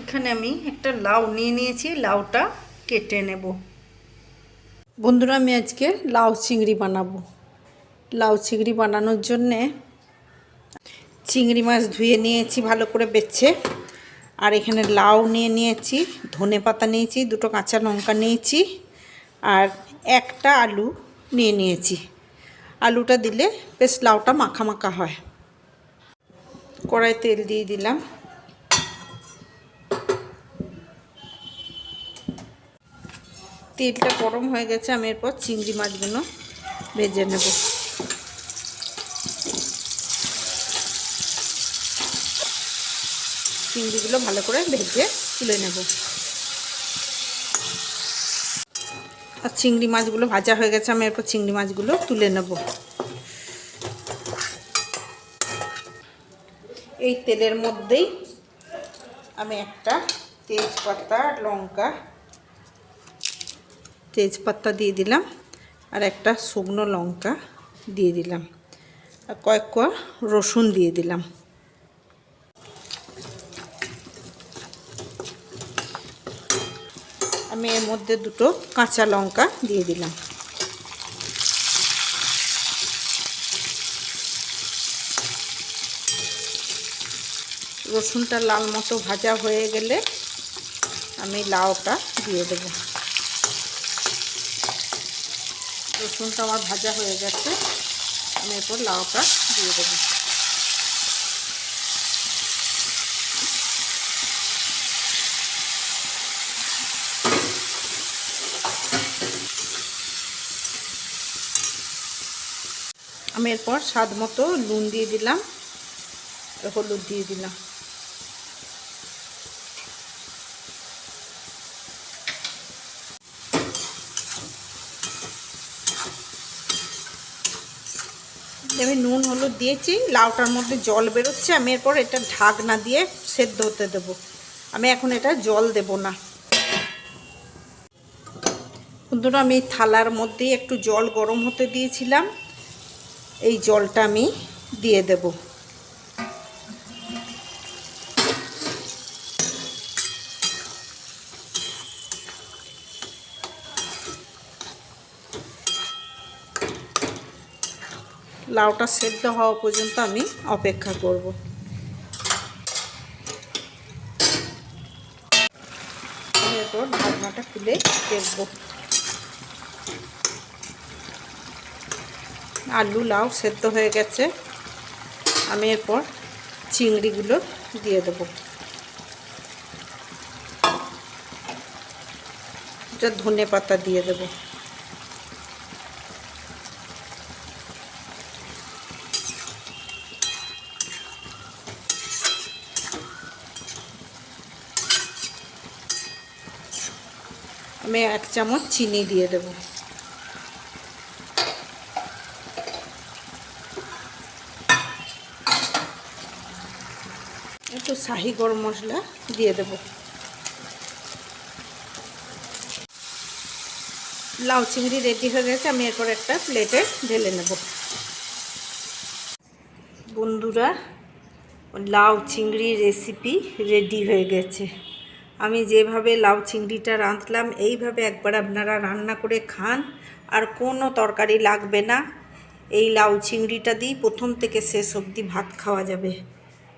এখানে আমি একটা লাউ নিয়ে নিয়েছি, লাউটা কেটে নেব। বন্ধুরা, আমি আজকে লাউ চিংড়ি বানাবো। লাউ চিংড়ি বানানোর জন্যে চিংড়ি মাছ ধুয়ে নিয়েছি ভালো করে বেছে। আর এখানে লাউ নিয়ে নিয়েছি, ধনে পাতা নিয়েছি, দুটো কাঁচা লঙ্কা নিয়েছি, আর একটা আলু নিয়ে নিয়েছি। আলুটা দিলে বেশ লাউটা মাখা মাখা হয়। কড়াই তেল দিয়ে দিলাম। তেলটা গরম হয়ে গেছে, আমি এরপর চিংড়ি মাছগুলো ভেজে নেব। চিংড়িগুলো ভালো করে ভেজে তুলে নেব। আর চিংড়ি মাছগুলো ভাজা হয়ে গেছে, আমি এরপর চিংড়ি মাছগুলো তুলে নেব। এই তেলের মধ্যেই আমি একটা তেজপাতা, লঙ্কা তেজপাতা দিয়ে দিলাম আর একটা শুকনো লঙ্কা দিয়ে দিলাম আর কয়েক কোয়া রসুন দিয়ে দিলাম। আমি এর মধ্যে দুটো কাঁচা লঙ্কা দিয়ে দিলাম। রসুনটা লাল মতো ভাজা হয়ে গেলে আমি লাউটা দিয়ে দেব। রসুনটা আমার ভাজা হয়ে গেছে। আমি এরপর লাউটা দিয়ে দেব। আমি এরপর স্বাদ মতো নুন দিয়ে দিলাম। হলুদ দিয়ে দিলাম। আমি নুন, হলুদ দিয়েছি, লাউটার মধ্যে জল বেরোচ্ছে, আমি এরপর এটা ঢাকনা দিয়ে সেদ্ধ হতে দেবো। আমি এখন এটা জল দেব না। বন্ধুরা, আমি থালার মধ্যেই একটু জল গরম হতে দিয়েছিলাম। এই জলটা আমি দিয়ে দেব। লাউটা সেদ্ধ হওয়া পর্যন্ত আমি অপেক্ষা করব। এরপর ঢাকনাটা খুলে দেখব। আলু, লাউ সেদ্ধ হয়ে গেছে। আমি এরপর চিংড়িগুলো দিয়ে দেবো। ধনে পাতা দিয়ে দেবো। আমি এক চামচ চিনি দিয়ে দেব। একটু শাহি গরম মশলা দিয়ে দেব। লাউ চিংড়ি রেডি হয়ে গেছে, আমি এরপর একটা প্লেটে ঢেলে নেব। বন্ধুরা, লাউ চিংড়ি রেসিপি রেডি হয়ে গেছে। আমি যেভাবে লাউ চিংড়িটা রাঁধলাম, এইভাবে একবার আপনারা রান্না করে খান। আর কোনো তরকারি লাগবে না। এই লাউ চিংড়িটা দিই প্রথম থেকে শেষ অবধি ভাত খাওয়া যাবে।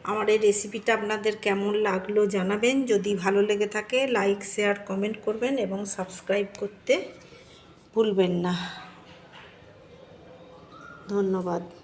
আমার এই রেসিপিটা আপনাদের কেমন লাগল জানাবেন। যদি ভালো লেগে থাকে লাইক শেয়ার কমেন্ট করবেন এবং সাবস্ক্রাইব করতে ভুলবেন না। ধন্যবাদ।